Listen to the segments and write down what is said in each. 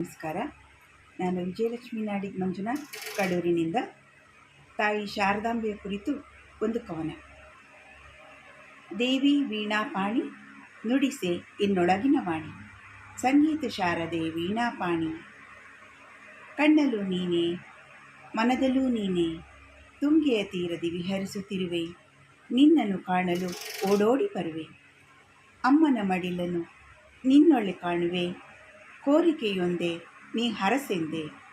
ನಮಸ್ಕಾರ. ನಾನು ವಿಜಯಲಕ್ಷ್ಮಿ ನಾಡಿಗ್ ಮಂಜುನಾಥ್, ಕಡೂರಿನಿಂದ. ತಾಯಿ ಶಾರದಾಂಬೆಯ ಕುರಿತು ಒಂದು ಕವನ. ದೇವಿ ವೀಣಾಪಾಣಿ ನುಡಿಸೆ ಇನ್ನೊಳಗಿನ ವಾಣಿ. ಸಂಗೀತ ಶಾರದೆ ವೀಣಾಪಾಣಿ ಕಣ್ಣಲ್ಲೂ ನೀನೆ, ಮನದಲ್ಲೂ ನೀನೆ, ತುಂಗೆಯ ತೀರದಿ ವಿಹರಿಸುತ್ತಿರುವೆ. ನಿನ್ನನ್ನು ಕಾಣಲು ಓಡೋಡಿ ಬರುವೆ. ಅಮ್ಮನ ಮಡಿಲನ್ನು ನಿನ್ನೊಳ್ಳೆ ಕಾಣುವೆ. ಕೋರಿಕೆಯೊಂದೇ, ನೀ ಹರಸೆಂದೆ.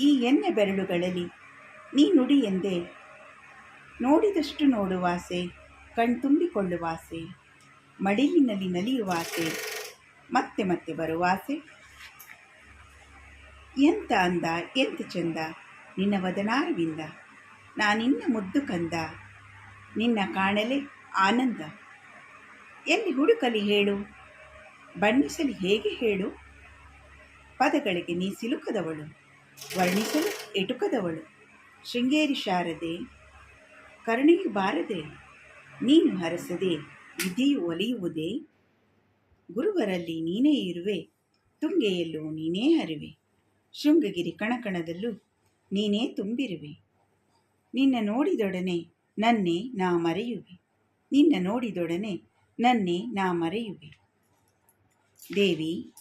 ಈ ಎನ್ನೆ ಬೆರಳುಗಳಲ್ಲಿ, ನೀ ನುಡಿ ಎಂದೆ. ನೋಡಿದಷ್ಟು ನೋಡುವಾಸೆ ಕಣ್ತುಂಬಿಕೊಳ್ಳುವಾಸೆ ಮಡಿಲಿನಲ್ಲಿ ನಲಿಯುವಾಸೆ ಮತ್ತೆ ಮತ್ತೆ ಬರುವಾಸೆ ಎಂತ ಅಂದ, ಎಂತ ಚಂದ, ನಿನ್ನ ವದನಾರವಿಂದ. ನಾನಿನ್ನ ಮುದ್ದು ಕಂದ, ನಿನ್ನ ಕಾಣಲೆ ಆನಂದ. ಎಲ್ಲಿ ಹುಡುಕಲಿ ಹೇಳು? ಬಣ್ಣಿಸಲಿ ಹೇಗೆ ಹೇಳು? ಪದಗಳಿಗೆ ನೀ ಸಿಲುಕದವಳು, ವರ್ಣಿಸಲು ಎಟುಕದವಳು. ಶೃಂಗೇರಿ ಶಾರದೆ, ಕರುಣೆಯು ಬಾರದೆ, ನೀನು ಹರಸದೆ, ವಿಧಿಯು ಒಲಿಯುವುದೇ. ಗುರುವರಲ್ಲಿ ನೀನೇ ಇರುವೆ, ತುಂಗೆಯಲ್ಲೂ ನೀನೇ ಹರಿವೆ. ಶೃಂಗಗಿರಿ ಕಣಕಣದಲ್ಲೂ ನೀನೇ ತುಂಬಿರುವೆ. ನಿನ್ನ ನೋಡಿದೊಡನೆ ನನ್ನೇ ನಾ ಮರೆಯುವೆ. ನಿನ್ನ ನೋಡಿದೊಡನೆ ನನ್ನೇ ನಾ ಮರೆಯುವೆ. ದೇವಿ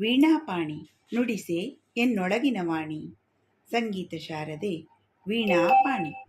ವೀಣಾಪಾಣಿ ನುಡಿಸೆ ಎನ್ನೊಳಗಿನ ವಾಣಿ. ಸಂಗೀತ ಶಾರದೆ ವೀಣಾಪಾಣಿ